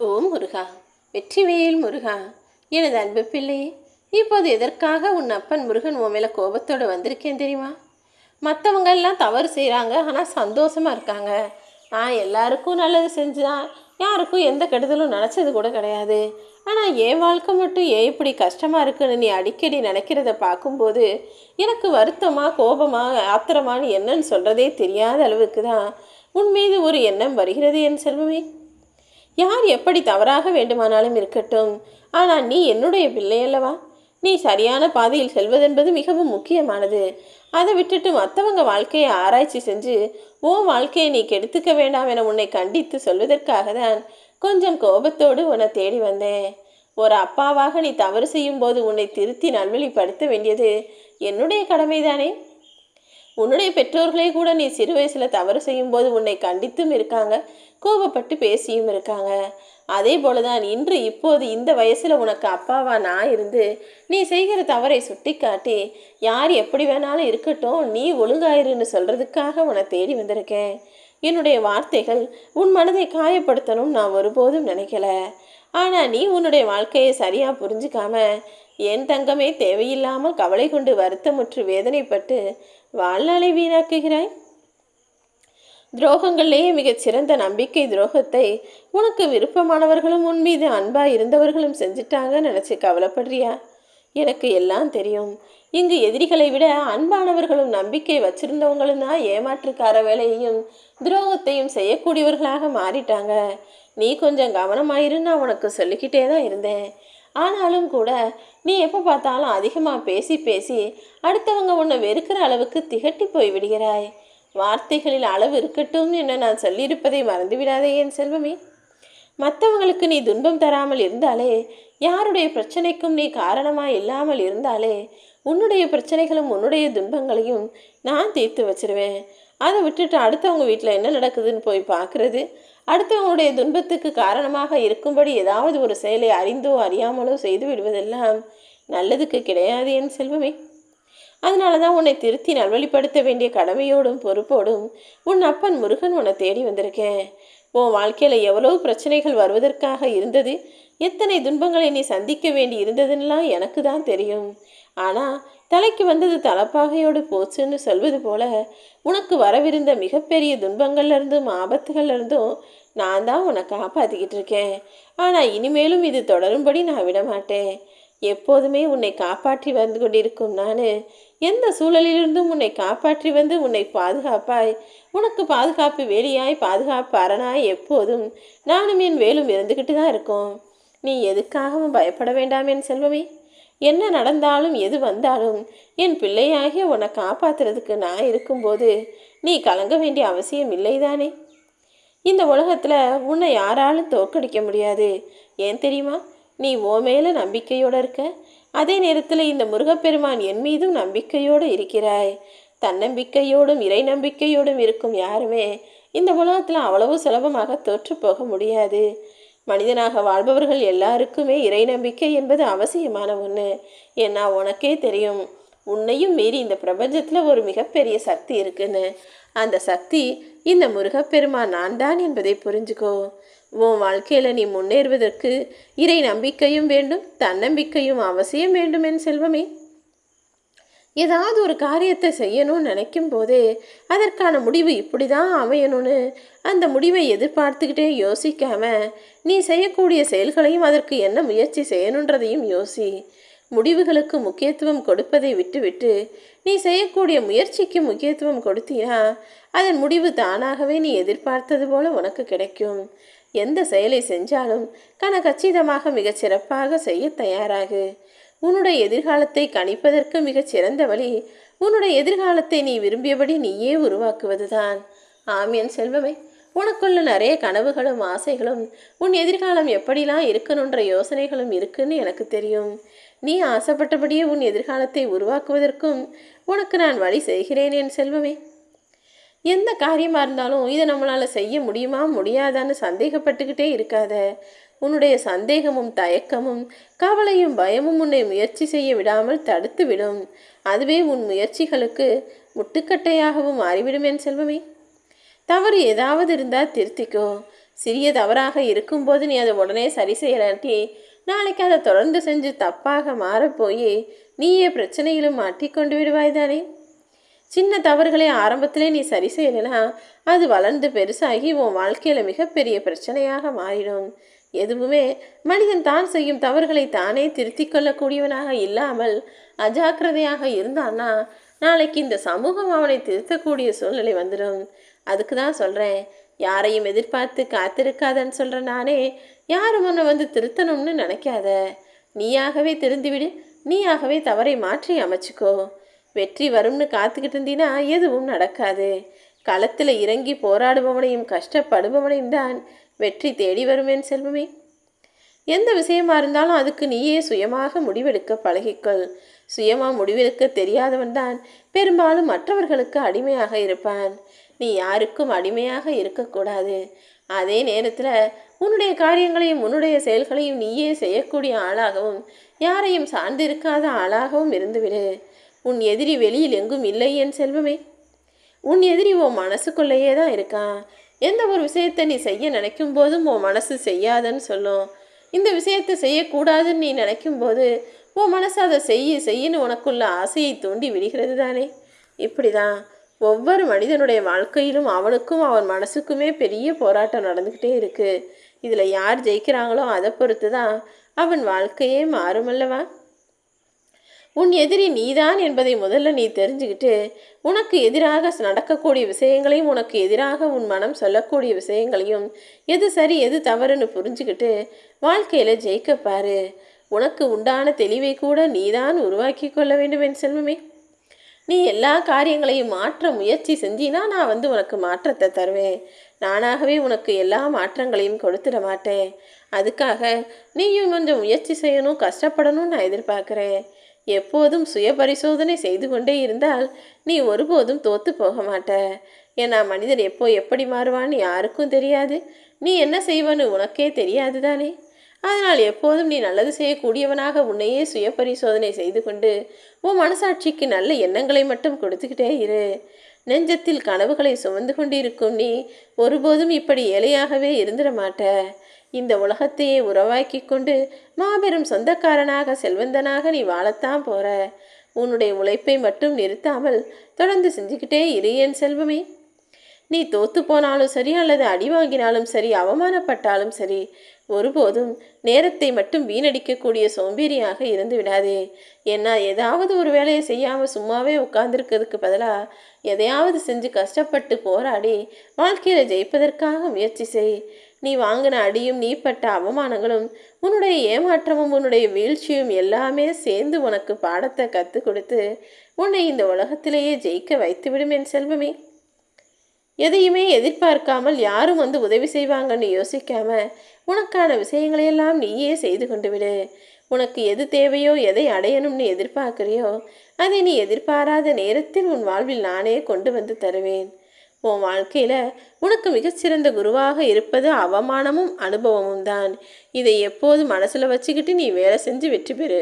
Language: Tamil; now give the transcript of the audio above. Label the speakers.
Speaker 1: ஓ முருகா வெற்றிவேல் முருகா எனது அன்பு பிள்ளையே இப்போது எதற்காக உன் அப்பன் முருகன் உன் மேலே கோபத்தோடு வந்திருக்கேன் தெரியுமா? மற்றவங்க எல்லாம் தவறு செய்கிறாங்க ஆனால் சந்தோஷமாக இருக்காங்க. நான் எல்லாருக்கும் நல்லது செஞ்சுதான் யாருக்கும் எந்த கெடுதலும் நினச்சது கூட கிடையாது. ஆனால் என் வாழ்க்கை மட்டும் ஏன் இப்படி கஷ்டமாக இருக்குன்னு நீ அடிக்கடி நினைக்கிறத பார்க்கும்போது எனக்கு வருத்தமாக கோபமாக ஆத்திரமானு என்னன்னு சொல்கிறதே தெரியாத அளவுக்கு தான் உன் மீது ஒரு எண்ணம் வருகிறது என் செல்வமே. யார் எப்படி தவறாக வேண்டுமானாலும் இருக்கட்டும். ஆனால் நீ என்னுடைய பிள்ளை அல்லவா? நீ சரியான பாதையில் செல்வதென்பது மிகவும் முக்கியமானது. அதை விட்டுட்டு மற்றவங்க வாழ்க்கையை ஆராய்ச்சி செஞ்சு ஓ வாழ்க்கையை நீ கெடுத்துக்க வேண்டாம் என உன்னை கண்டித்து சொல்வதற்காக தான் கொஞ்சம் கோபத்தோடு உன்னை தேடி வந்தேன். ஒரு அப்பாவாக நீ தவறு செய்யும் போது உன்னை திருத்தி நல்வழிப்படுத்த வேண்டியது என்னுடைய கடமைதானே? உன்னுடைய பெற்றோர்களே கூட நீ சிறு வயசில் தவறு செய்யும்போது உன்னை கண்டித்தும் இருக்காங்க கோபப்பட்டு பேசியும் இருக்காங்க. அதே போல தான் இன்று இப்போது இந்த வயசில் உனக்கு அப்பாவா நான் இருந்து நீ செய்கிற தவறை சுட்டி காட்டி யார் எப்படி வேணாலும் இருக்கட்டும் நீ ஒழுங்காயிருன்னு சொல்கிறதுக்காக உன்னை தேடி வந்திருக்கேன். என்னுடைய வார்த்தைகள் உன் மனதை காயப்படுத்தணும் நான் ஒருபோதும் நினைக்கல. ஆனால் நீ உன்னுடைய வாழ்க்கையை சரியாக புரிஞ்சுக்காம என் தங்கமே தேவையில்லாமல் கவலை கொண்டு வருத்தமுற்று வேதனைப்பட்டு வாழ்நாளை வீணாக்குகிறாய்? துரோகங்களிலேயே மிகச் சிறந்த நம்பிக்கை துரோகத்தை உனக்கு விருப்பமானவர்களும் உன் மீது அன்பாக இருந்தவர்களும் செஞ்சிட்டாங்க நினச்சி கவலைப்படுறியா? எனக்கு எல்லாம் தெரியும். இங்கு எதிரிகளை விட அன்பானவர்களும் நம்பிக்கை வச்சிருந்தவங்களும் தான் ஏமாற்றுக்கார வேலையையும் துரோகத்தையும் செய்யக்கூடியவர்களாக மாறிட்டாங்க. நீ கொஞ்சம் கவனமாயிரு நான் உனக்கு சொல்லிக்கிட்டே தான் இருந்தேன். ஆனாலும் கூட நீ எப்போ பார்த்தாலும் அதிகமாக பேசி பேசி அடுத்தவங்க உன்னை வெறுக்கிற அளவுக்கு திகட்டி போய் விடுகிறாய். வார்த்தைகளில் அளவு இருக்கட்டும் என்று நான் சொல்லியிருப்பதை மறந்துவிடாதே என் செல்வமே. மற்றவங்களுக்கு நீ துன்பம் தராமல் இருந்தாலே யாருடைய பிரச்சனைக்கும் நீ காரணமாக இல்லாமல் இருந்தாலே உன்னுடைய பிரச்சனைகளும் உன்னுடைய துன்பங்களையும் நான் தீர்த்து வச்சிருவேன். அதை விட்டுட்டு அடுத்தவங்க வீட்டில் என்ன நடக்குதுன்னு போய் பார்க்குறது? அடுத்தவங்களுடைய துன்பத்துக்கு காரணமாக இருக்கும்படி ஏதாவது ஒரு செயலை அறிந்தோ அறியாமலோ செய்து விடுவதெல்லாம் நல்லதுக்கு கிடையாது என் செல்வமே. அதனால தான் உன்னை திருத்தி நல்வழிப்படுத்த வேண்டிய கடமையோடும் பொறுப்போடும் உன் அப்பன் முருகன் உன்னை தேடி வந்திருக்கேன். உன் வாழ்க்கையில் எவ்வளவு பிரச்சனைகள் வருவதற்காக இருந்தது? எத்தனை துன்பங்களை நீ சந்திக்க வேண்டி இருந்ததுன்னெலாம் எனக்கு தான் தெரியும். ஆனால் தலைக்கு வந்தது தலப்பாகையோடு போச்சுன்னு சொல்வது போல உனக்கு வரவிருந்த மிகப்பெரிய துன்பங்கள்லேருந்தும் ஆபத்துகள்லேருந்தும் ஆபத்துகள்ல இருந்தும் நான் தான் உன்னை காப்பாற்றிக்கிட்டு இருக்கேன் ஆனால் இனிமேலும் இது தொடரும்படி நான் விட மாட்டேன் எப்போதுமே உன்னை காப்பாற்றி வந்து கொண்டிருக்கும் நான். எந்த சூழலிலிருந்தும் உன்னை காப்பாற்றி வந்து உன்னை பாதுகாப்பாய். உனக்கு பாதுகாப்பு வேலியாய் பாதுகாப்பு அரணாய் எப்போதும் நானும் என் வேலும் இருந்துக்கிட்டு தான் இருக்கோம். நீ எதுக்காகவும் பயப்பட வேண்டாம் என் செல்வமே. என்ன நடந்தாலும் எது வந்தாலும் என் பிள்ளையாகிய உன்னை காப்பாத்துறதுக்கு நான் இருக்கும்போது நீ கலங்க வேண்டிய அவசியம் இல்லைதானே? இந்த உலகத்தில் உன்னை யாராலும் தோற்கடிக்க முடியாது. ஏன் தெரியுமா? நீ ஓ மேலே நம்பிக்கையோடு இருக்க? அதே நேரத்தில் இந்த முருகப்பெருமான் என் மீதும் நம்பிக்கையோடு இருக்கிறாய். தன்னம்பிக்கையோடும் இறை நம்பிக்கையோடும் இருக்கும் யாருமே இந்த உலகத்தில் அவ்வளவு சுலபமாக தோற்று போக முடியாது. மனிதனாக வாழ்பவர்கள் எல்லாருக்குமே இறை நம்பிக்கை என்பது அவசியமான ஒன்று ஏன்னா உனக்கே தெரியும். உன்னையும் மீறி இந்த பிரபஞ்சத்தில் ஒரு மிகப்பெரிய சக்தி இருக்குன்னு. அந்த சக்தி இந்த முருகப்பெருமான் நான் தான் என்பதை புரிஞ்சுக்கோ. உன் வாழ்க்கையில் நீ முன்னேறுவதற்கு இறை நம்பிக்கையும் வேண்டும் தன்னம்பிக்கையும் அவசியம் வேண்டும் என் செல்வமே. ஏதாவது ஒரு காரியத்தை செய்யணும்னு நினைக்கும் போதே அதற்கான முடிவு இப்படி தான் அமையணும்னு அந்த முடிவை எதிர்பார்த்துக்கிட்டே யோசிக்காம நீ செய்யக்கூடிய செயல்களையும் அதற்கு என்ன முயற்சி செய்யணுன்றதையும் யோசி. முடிவுகளுக்கு முக்கியத்துவம் கொடுப்பதை விட்டுவிட்டு நீ செய்யக்கூடிய முயற்சிக்கு முக்கியத்துவம் கொடுத்தினா அதன் முடிவு தானாகவே நீ எதிர்பார்த்தது போல உனக்கு கிடைக்கும். எந்த செயலை செஞ்சாலும் கன கச்சிதமாக மிகச் சிறப்பாக செய்ய தயாராகு. உன்னுடைய எதிர்காலத்தை கணிப்பதற்கு மிகச் சிறந்த வழி உன்னுடைய எதிர்காலத்தை நீ விரும்பியபடி நீயே உருவாக்குவதுதான். ஆமியன் செல்வமே. உனக்குள்ள நிறைய கனவுகளும் ஆசைகளும் உன் எதிர்காலம் எப்படிலாம் இருக்கணுன்ற யோசனைகளும் இருக்குன்னு எனக்கு தெரியும். நீ ஆசைப்பட்டபடியே உன் எதிர்காலத்தை உருவாக்குவதற்கும் உனக்கு நான் வழி செய்கிறேன் என் செல்வமே. எந்த காரியமாக இருந்தாலும் இதை நம்மளால் செய்ய முடியுமா முடியாதான்னு சந்தேகப்பட்டுக்கிட்டே இருக்காத. உன்னுடைய சந்தேகமும் தயக்கமும் கவலையும் பயமும் உன்னை முயற்சி செய்ய விடாமல் தடுத்து விடும். அதுவே உன் முயற்சிகளுக்கு முட்டுக்கட்டையாகவும் மாறிவிடும் என் செல்வமே. தவறு ஏதாவது இருந்தால் திருத்திக்கோ. சிறிய தவறாக இருக்கும்போது நீ அதை உடனே சரி செய்யலாட்டி நாளைக்கு அதை தொடர்ந்து செஞ்சு தப்பாக மாறப்போய் நீயே பிரச்சனையிலும் மாட்டிக்கொண்டு விடுவாய் தானே? சின்ன தவறுகளை ஆரம்பத்திலே நீ சரி செய்யலைனா அது வளர்ந்து பெருசாகி உன் வாழ்க்கையில் மிகப்பெரிய பிரச்சனையாக மாறிடும். எதுவுமே மனிதன் தான் செய்யும் தவறுகளை தானே திருத்திக் கொள்ளக்கூடியவனாக இல்லாமல் அஜாக்கிரதையாக இருந்தான்னா நாளைக்கு இந்த சமூகம் அவனை திருத்தக்கூடிய சூழ்நிலை வந்துடும் அதுக்கு தான் சொல்கிறேன் யாரையும் எதிர்பார்த்து காத்திருக்காதன்னு சொல்கிற நானே யாரும் உன்னை வந்து திருத்தணும்னு நினைக்காத. நீயாகவே திருந்திவிடு. நீயாகவே தவறை மாற்றி அமைச்சுக்கோ. வெற்றி வரும்னு காத்துக்கிட்டு இருந்தீன்னா எதுவும் நடக்காது. களத்தில் இறங்கி போராடுபவனையும் கஷ்டப்படுபவனையும் தான் வெற்றி தேடி வருவேன் செல்வமே. எந்த விஷயமா இருந்தாலும் அதுக்கு நீயே சுயமாக முடிவெடுக்க பழகிக்கொள். சுயமாக முடிவெடுக்க தெரியாதவன் தான் பெரும்பாலும் மற்றவர்களுக்கு அடிமையாக இருப்பான். நீ யாருக்கும் அடிமையாக இருக்கக்கூடாது. அதே நேரத்தில் உன்னுடைய காரியங்களையும் உன்னுடைய செயல்களையும் நீயே செய்யக்கூடிய ஆளாகவும் யாரையும் சார்ந்திருக்காத ஆளாகவும் இருந்துவிடு. உன் எதிரி வெளியில் எங்கும் இல்லை என் செல்வமே. உன் எதிரி உன் மனசுக்குள்ளேயே தான் இருக்கான் எந்த ஒரு விஷயத்தை நீ செய்ய நினைக்கும் போதும் உன் மனசு செய்யாதன்னு சொல்லும். இந்த விஷயத்தை செய்யக்கூடாதுன்னு நீ நினைக்கும் போது உன் மனசு அதை செய்ய செய்யன்னு உனக்குள்ள ஆசையை தூண்டி விடுகிறது தானே. இப்படி தான் ஒவ்வொரு மனிதனுடைய வாழ்க்கையிலும் அவனுக்கும் அவன் மனசுக்குமே பெரிய போராட்டம் நடந்துக்கிட்டே இருக்குது இதில் யார் ஜெயிக்கிறாங்களோ அதை பொறுத்து தான் அவன் வாழ்க்கையே மாறுமல்லவா? உன் எதிரி நீதான் என்பதை முதல்ல நீ தெரிஞ்சுக்கிட்டு உனக்கு எதிராக நடக்கக்கூடிய விஷயங்களையும் உனக்கு எதிராக உன் மனம் சொல்லக்கூடிய விஷயங்களையும் எது சரி எது தவறுன்னு புரிஞ்சுக்கிட்டு வாழ்க்கையில் ஜெயிக்க பாரு. உனக்கு உண்டான தெளிவை கூட நீதான் உருவாக்கி கொள்ள வேண்டும் என் செல்வமே. நீ எல்லா காரியங்களையும் மாற்ற முயற்சி செஞ்சினா நான் வந்து உனக்கு மாற்றத்தை தருவேன். நானாகவே உனக்கு எல்லா மாற்றங்களையும் கொடுத்துட மாட்டேன். அதுக்காக நீயும் கொஞ்சம் முயற்சி செய்யணும் கஷ்டப்படணும்னு நான் எதிர்பார்க்குறேன். எப்போதும் சுய பரிசோதனை செய்து கொண்டே இருந்தால் நீ ஒருபோதும் தோத்து போக மாட்ட. ஏன்னா மனிதன் எப்போ எப்படி மாறுவான்னு யாருக்கும் தெரியாது. நீ என்ன செய்வன்னு உனக்கே தெரியாது தானே. அதனால் எப்போதும் நீ நல்லது செய்யக்கூடியவனாக உன்னையே சுய பரிசோதனை செய்து கொண்டு உன் மனசாட்சிக்கு நல்ல எண்ணங்களை மட்டும் கொடுத்துக்கிட்டே இரு. நெஞ்சத்தில் கனவுகளை சுமந்து கொண்டிருக்கும் நீ ஒருபோதும் இப்படி ஏழையாகவே இருந்துட மாட்ட. இந்த உலகத்தையே உறவாக்கி கொண்டு மாபெரும் சொந்தக்காரனாக செல்வந்தனாக நீ வாழத்தான் போற. உன்னுடைய உழைப்பை மட்டும் நிறுத்தாமல் தொடர்ந்து செஞ்சுக்கிட்டே இரு என் செல்வமே. நீ தோத்து போனாலும் சரி அல்லது அடி வாங்கினாலும் சரி அவமானப்பட்டாலும் சரி ஒருபோதும் நேரத்தை மட்டும் வீணடிக்கக்கூடிய சோம்பேறியாக இருந்து விடாதே. ஏன்னா ஏதாவது ஒரு வேலையை செய்யாமல் சும்மாவே உட்கார்ந்துருக்கிறதுக்கு பதிலாக எதையாவது செஞ்சு கஷ்டப்பட்டு போராடி வாழ்க்கையில் ஜெயிப்பதற்காக முயற்சி செய். நீ வாங்கின அடியும் நீ பட்ட அவமானங்களும் உன்னுடைய ஏமாற்றமும் உன்னுடைய வீழ்ச்சியும் எல்லாமே சேர்ந்து உனக்கு பாடத்தை கற்றுக் கொடுத்து உன்னை இந்த உலகத்திலேயே ஜெயிக்க வைத்துவிடும் என் செல்வமே. எதையுமே எதிர்பார்க்காமல் யாரும் வந்து உதவி செய்வாங்கன்னு யோசிக்காம உனக்கான விஷயங்களையெல்லாம் நீயே செய்து கொண்டு விடு. உனக்கு எது தேவையோ எதை அடையணும்னு எதிர்பார்க்குறியோ அதை நீ எதிர்பாராத நேரத்தில் உன் வாழ்வில் நானே கொண்டு வந்து தருவேன். உன் வாழ்க்கையில் உனக்கு மிகச்சிறந்த குருவாக இருப்பது அவமானமும் அனுபவமும் தான் இதை எப்போது மனசில் வச்சுக்கிட்டு நீ வேலை செஞ்சு வெற்றி பெறு.